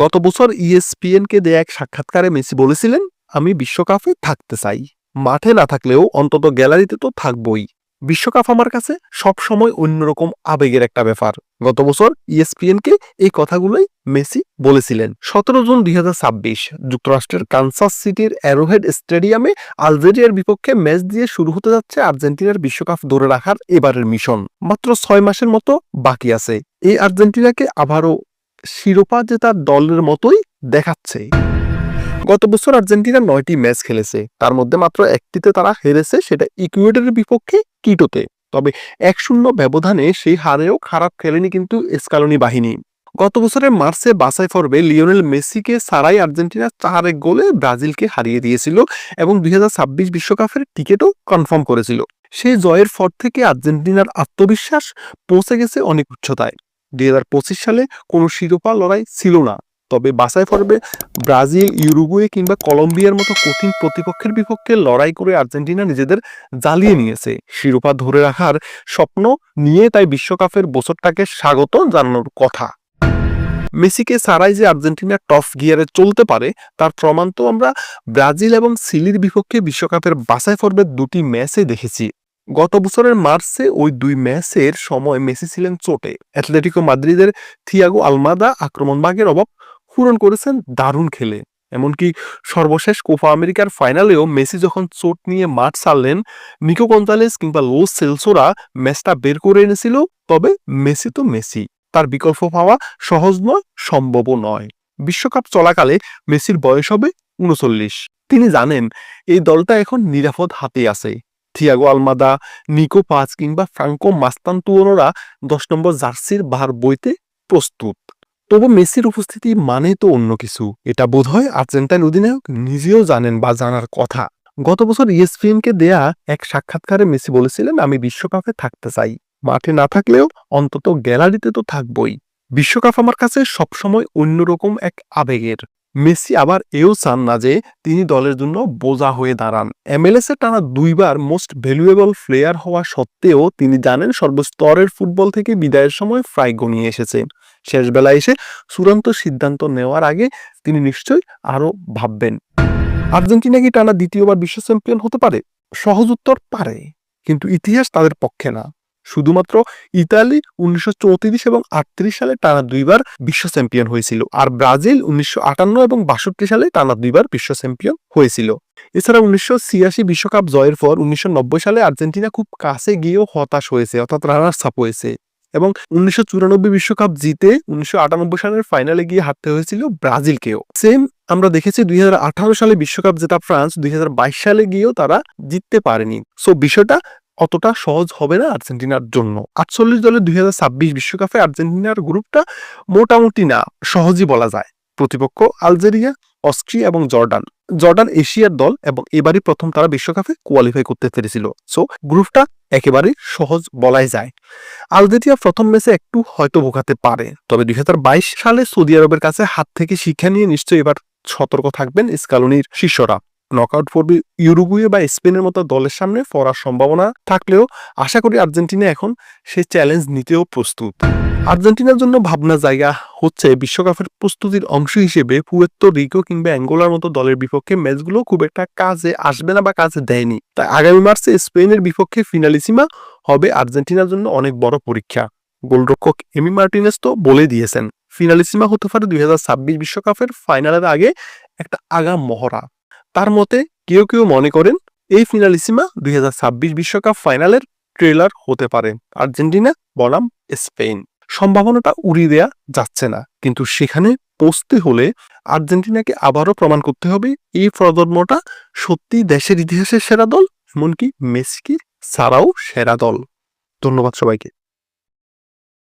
গত বছর E ESPN কে দেয়া এক সাক্ষাৎকারে মেসি বলেছিলেন, আমি বিশ্বকাপে থাকতে চাই। মাঠে না থাকলেও অন্তত গ্যালারিতে তো থাকবই। বিশ্বকাপ আমার কাছে সব সময় অন্যরকম আবেগের একটা ব্যাপার। গত বছর E ইএসপিএন কে এই কথাগুলোই মেসি বলেছিলেন। সতেরো জুন দুই হাজার ছাব্বিশ, যুক্তরাষ্ট্রের কানসাস সিটির অ্যারোহেড স্টেডিয়ামে আলজেরিয়ার বিপক্ষে ম্যাচ দিয়ে শুরু হতে যাচ্ছে আর্জেন্টিনার বিশ্বকাপ ধরে রাখার এবারের মিশন। মাত্র ছয় মাসের মতো বাকি আছে। এই আর্জেন্টিনাকে আবারও শিরোপা জেতার দলের মতোই দেখাচ্ছে। গত বছর আর্জেন্টিনা নয়টি ম্যাচ খেলেছে। তার মধ্যে মাত্র একটিতে তারা হেরেছে, সেটা ইকুয়েডরের বিপক্ষে কিটোতে। তবে এক শূন্য ব্যবধানে সেই হারেও খারাপ খেলেনি কিন্তু স্কালনি বাহিনী। গত বছরের মার্চে বাছাই পর্বে লিওনেল মেসিকে সারাই আর্জেন্টিনা চার এক গোলে ব্রাজিলকে হারিয়ে দিয়েছিল এবং দুই বিশ্বকাপের টিকিটও কনফার্ম করেছিল। সেই জয়ের পর থেকে আর্জেন্টিনার আত্মবিশ্বাস পৌঁছে গেছে অনেক উচ্চতায়। দুই হাজার পঁচিশ সালে কোনো শিরোপা লড়াই ছিল না। তবে বাছাই পর্বে ব্রাজিল, ইউরুগুয়ে কিংবা কলম্বিয়ার মতো কঠিন প্রতিপক্ষের বিপক্ষে লড়াই করে আর্জেন্টিনা নিজেদের জ্বালিয়ে নিয়েছে। শিরোপা ধরে রাখার স্বপ্ন নিয়ে তাই বিশ্বকাপের বছরটাকে স্বাগত জানানোর কথা। মেসিকে ছাড়াই যে আর্জেন্টিনা টপ গিয়ারে চলতে পারে, তার প্রমাণ তো আমরা ব্রাজিল এবং সিলির বিপক্ষে বিশ্বকাপের বাছাই পর্বের দুটি ম্যাচে দেখেছি। গত বছরের মার্চে ওই দুই ম্যাচের সময় মেসি ছিলেন চোটে। অ্যাথলেটিকো মাদ্রিদের থিয়াগো আলমাদা আক্রমণভাগের অভাব পূরণ করেছেন দারুণ খেলে। এমনকি সর্বশেষ কোপা আমেরিকার ফাইনালেও মেসি যখন চোট নিয়ে মাঠ ছাড়লেন, নিকো গঞ্জালেস কিংবা লোস সেলসোরা ম্যাচটা বের করে এনেছিল, তবে মেসি তো মেসি। তার বিকল্প পাওয়া সহজ নয়, সম্ভবও নয়। বিশ্বকাপ চলাকালে মেসির বয়স হবে উনচল্লিশ তিনি জানেন, এই দলটা এখন নিরাপদ হাতে আছে। থিয়াগো আলমাদা নিকো পাঁচ কিংবা ফ্রাঙ্কো মাস্তান্তুয়নরা দশ নম্বর জার্সির ভার বইতে প্রস্তুত। তবু মেসির উপস্থিতি মানে তো অন্য কিছু। এটা বোধহয় আর্জেন্টাইন অধিনায়ক নিজেও জানেন বা জানার কথা। গত বছর ইএসপিএনকে দেয়া এক সাক্ষাৎকারে মেসি বলেছিলেন, আমি বিশ্বকাপে থাকতে চাই। মাঠে না থাকলেও অন্তত গ্যালারিতে তো থাকবই। বিশ্বকাপ আমার কাছে সবসময় অন্যরকম এক আবেগের। মেসি আবার এও চান না যে তিনি দলের জন্য বোঝা হয়ে দাঁড়ান। এমএলএস এ টানা দুইবার মোস্ট ভ্যালুয়েবল প্লেয়ার হওয়া সত্ত্বেও তিনি জানেন সর্বস্তরের ফুটবল থেকে বিদায়ের সময় ফ্রাই গনিয়ে এসেছে। শেষ বেলায় এসে চূড়ান্ত সিদ্ধান্ত নেওয়ার আগে তিনি নিশ্চয়ই আরও ভাববেন। আর্জেন্টিনা কি টানা দ্বিতীয়বার বিশ্ব চ্যাম্পিয়ন হতে পারে? সহজ উত্তর পারে, কিন্তু ইতিহাস তাদের পক্ষে না। শুধুমাত্র ইতালি উনিশশো চৌত্রিশ এবং আটত্রিশ সালে টানা দুইবার বিশ্ব চ্যাম্পিয়ন হয়েছিল। আর ব্রাজিল উনিশশো আটান্ন এবং বাষট্টি সালে টানা দুইবার বিশ্ব চ্যাম্পিয়ন হয়েছিল। এছাড়া উনিশশো বিশ্বকাপ জয়ের পর উনিশশো নব্বই সালে আর্জেন্টিনা খুব কাছে গিয়েও হতাশ হয়েছে, অর্থাৎ রানার্স আপ হয়েছে এবং উনিশশো বিশ্বকাপ জিতে উনিশশো আটানব্বই সালের ফাইনালে গিয়ে হারতে হয়েছিল ব্রাজিলকেও। সেম আমরা দেখেছি দুই হাজার আঠারো সালে বিশ্বকাপ জেতা ফ্রান্স, দুই হাজার বাইশ সালে গিয়েও তারা জিততে পারেনি। সো বিষয়টা অতটা সহজ হবে না আর্জেন্টিনার জন্য। আটচল্লিশ দলের দুই হাজার বিশ্বকাপে আর্জেন্টিনার গ্রুপটা মোটামুটি না, সহজই বলা যায়। প্রতিপক্ষ আলজেরিয়া, অস্ট্রিয়া এবং জর্ডান। জর্ডান এশিয়ার দল এবং এবারই প্রথম তারা বিশ্বকাপে কোয়ালিফাই করতে পেরেছিল। সো গ্রুপটা একেবারে সহজ বলাই যায়। আলজেরিয়া প্রথম ম্যাচে একটু হয়তো ভোগাতে পারে, তবে দুই হাজার বাইশ সালে সৌদি আরবের কাছে হাত থেকে শিক্ষা নিয়ে নিশ্চয়ই এবার সতর্ক থাকবেন স্কালনির শিষ্যরা। নকআউট পর্বে ইউরুগুয়ে বা স্পেনের মতো দলের সামনে পড়ার সম্ভাবনা থাকলেও আশা করি আর্জেন্টিনা এখন সে চ্যালেঞ্জ নিতেও প্রস্তুত। আর্জেন্টিনার জন্য ভাবনা জায়গা হচ্ছে বিশ্বকাপের প্রস্তুতির অংশ হিসেবে পুয়েত্তো রিকো কিংবা অ্যাঙ্গোলার মতো দলের বিপক্ষে ম্যাচগুলো খুব একটা কাজে আসবে না বা কাজে দেয়নি। তাই আগামী মার্চে স্পেনের বিপক্ষে ফিনালিসিমা হবে আর্জেন্টিনার জন্য অনেক বড় পরীক্ষা। গোলরক্ষক এমি মার্টিনেস তো বলে দিয়েছেন, ফিনালিসিমা হতে পারে দুই বিশ্বকাপের ফাইনালের আগে একটা আগাম মহড়া। তার মতে কেউ কেউ মনে করেন এই ফিনালিসিমা দুই বিশ্বকাপ ফাইনালের ট্রেলার হতে পারে। আর্জেন্টিনা বনাম স্পেন। সম্ভাবনাটা উড়িয়ে দেয়া যাচ্ছে না। কিন্তু সেখানে পৌঁছতে হলে আর্জেন্টিনাকে আবারও প্রমাণ করতে হবে এই প্রজন্মটা সত্যি দেশের ইতিহাসের সেরা দল, এমনকি মেসিকে ছাড়াও সেরা দল। ধন্যবাদ সবাইকে।